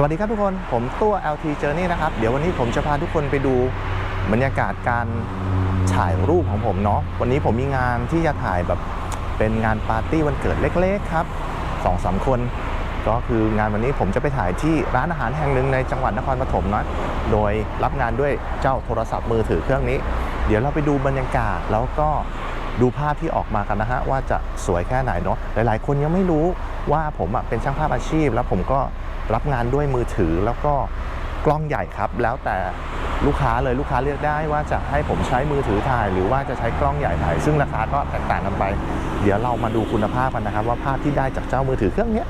สวัสดีครับทุกคน ผมตัว LT Journey นะครับ เดี๋ยววันนี้ผมจะพาทุกคนไปดูบรรยากาศการถ่ายรูปของผมเนาะ วันนี้ผมมีงานที่จะถ่ายแบบเป็นงานปาร์ตี้วันเกิดเล็กๆครับสองสามคน ก็คืองานวันนี้ผมจะไปถ่ายที่ร้านอาหารแห่งหนึ่งในจังหวัดนครปฐมเนาะ โดยรับงานด้วยเจ้าโทรศัพท์มือถือเครื่องนี้ เดี๋ยวเราไปดูบรรยากาศแล้วก็ดูภาพที่ออกมากันนะฮะว่าจะสวยแค่ไหนเนาะ หลายๆ คนยังไม่รู้ว่าผมเป็นช่างภาพอาชีพ แล้วผมก็ รับงานด้วยมือถือแล้วก็กล้องใหญ่ครับ แล้วแต่ลูกค้าเลยลูกค้าเลือกได้ว่าจะให้ผมใช้มือถือถ่าย หรือว่าจะใช้กล้องใหญ่ถ่าย ซึ่งราคาก็แตกต่างกันไป เดี๋ยวเรามาดูคุณภาพกันนะครับ ว่าภาพที่ได้จากเจ้ามือถือเครื่องนี้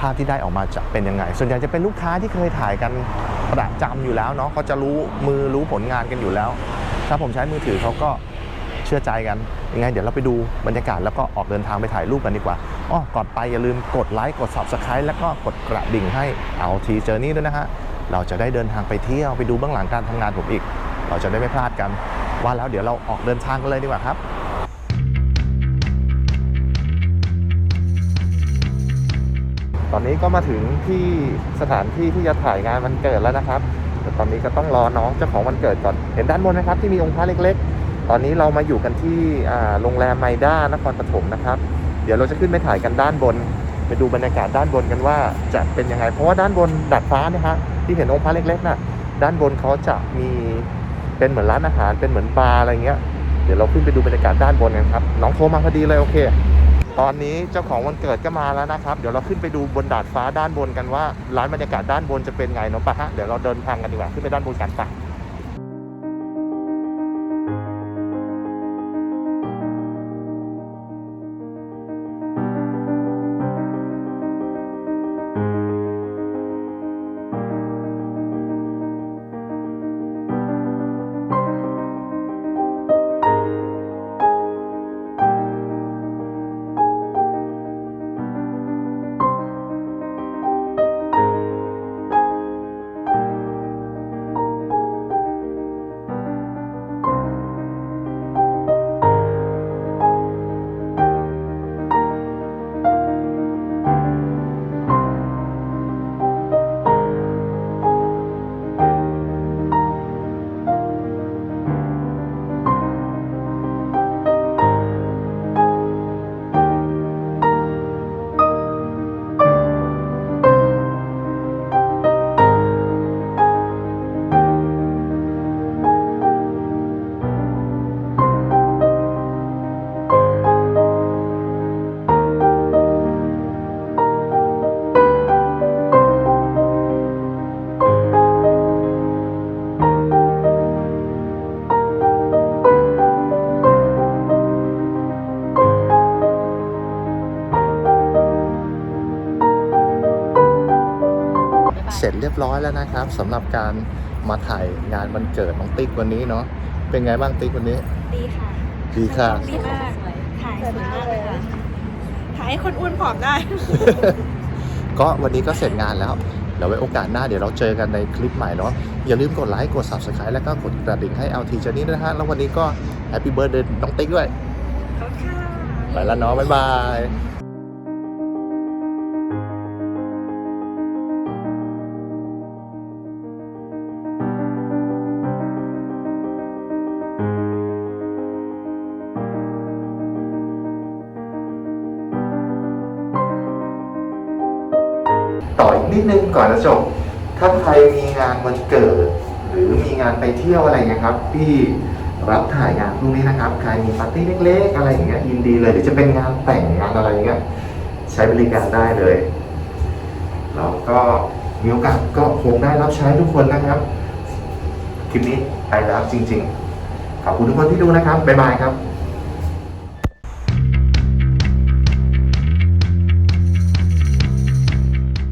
ภาพที่ได้ออกมาจะเป็นยังไง ส่วนใหญ่จะเป็นลูกค้าที่เคยถ่ายกันประจำอยู่แล้วเนาะเขาจะรู้มือรู้ผลงานกันอยู่แล้ว ถ้าผมใช้มือถือเขาก็ เชื่อใจกันยังไงเดี๋ยวเราไปดูบรรยากาศแล้วก็ออกเดินทางไปถ่ายรูปกันดีกว่าอ้อก่อนไปอย่าลืมกดไลค์กด subscribe แล้วก็กดกระดิ่งให้เอาทีเจอร์นี่ด้วยนะฮะเราจะได้เดินทางไปเที่ยวไปดูเบื้องหลังการทำงานผมอีก เราจะได้ไม่พลาดกัน ว่าแล้วเดี๋ยวเราออกเดินทางกันเลยดีกว่าครับตอนนี้ก็มาถึงที่สถานที่ที่จะถ่ายงานวันเกิดแล้วนะครับ แต่ตอนนี้ก็ต้องรอน้องเจ้าของวันเกิดก่อน เห็นด้านบนนะครับที่มีองค์พระเล็กๆ ตอนนี้เรามาอยู่กันที่โรงแรมไมด้านครปฐมนะครับ เดี๋ยวเราจะขึ้นไปถ่ายกันด้านบน ไปดูบรรยากาศด้านบนกันว่าจะเป็นยังไง เพราะว่าด้านบนดัดฟ้าเนี่ยฮะที่เห็นองค์พระเล็กๆน่ะด้านบนเขาจะมีเป็นเหมือนร้านอาหารเป็นเหมือนบาร์อะไรเงี้ย เดี๋ยวเราขึ้นไปดูบรรยากาศด้านบนกันครับน้องโทรมาพอดีเลยโอเค ตอนนี้เจ้าของวันเกิดก็มาแล้วนะครับ เดี๋ยวเราขึ้นไปดูบนดาดฟ้าด้านบนกันว่า ร้านบรรยากาศด้านบนจะเป็นไงเนาะปะฮะเดี๋ยวเราเดินทางกันดีกว่าขึ้นไปด้านบนกันปะ ร็จเรียบร้อยแล้วนะครับสำหรับการมาถ่ายงานวันเกิดน้องติ๊กวันนี้เนาะเป็นไงบ้างติ๊กวันนี้ ดีค่ะดีค่ะ ดีมากเลยถ่ายสวยมากเลยค่ะถ่ายให้คนอ้วนผอมได้ ก็วันนี้ก็เสร็จงานแล้วเดี๋ยวไว้โอกาสหน้าเดี๋ยวเราเจอกันในคลิปใหม่เนาะอย่าลืมกดไลค์กด subscribe แล้วก็กดกระดิ่งให้ LT Journey ด้วยนะฮะแล้ววันนี้ก็ Happy Birthday น้องติ๊กด้วยขอบคุณค่ะไปแล้วเนาะบ๊ายบาย ต่ออีกนิดนึงก่อนจะจบ ถ้าใครมีงานวันเกิด หรือมีงานไปเที่ยวอะไรเงี้ยครับ พี่รับถ่ายงานพวกนี้นะครับ ใครมีปาร์ตี้เล็กๆ อะไรอย่างเงี้ยยินดีเลยหรือจะเป็นงานแต่งงานอะไรเงี้ยใช้บริการได้เลยแล้วก็มีโอกาสก็คงได้รับใช้ทุกคนนะครับ คลิปนี้ไปแล้วจริง ๆ ขอบคุณทุกคนที่ดูนะครับ บ๊ายบายครับ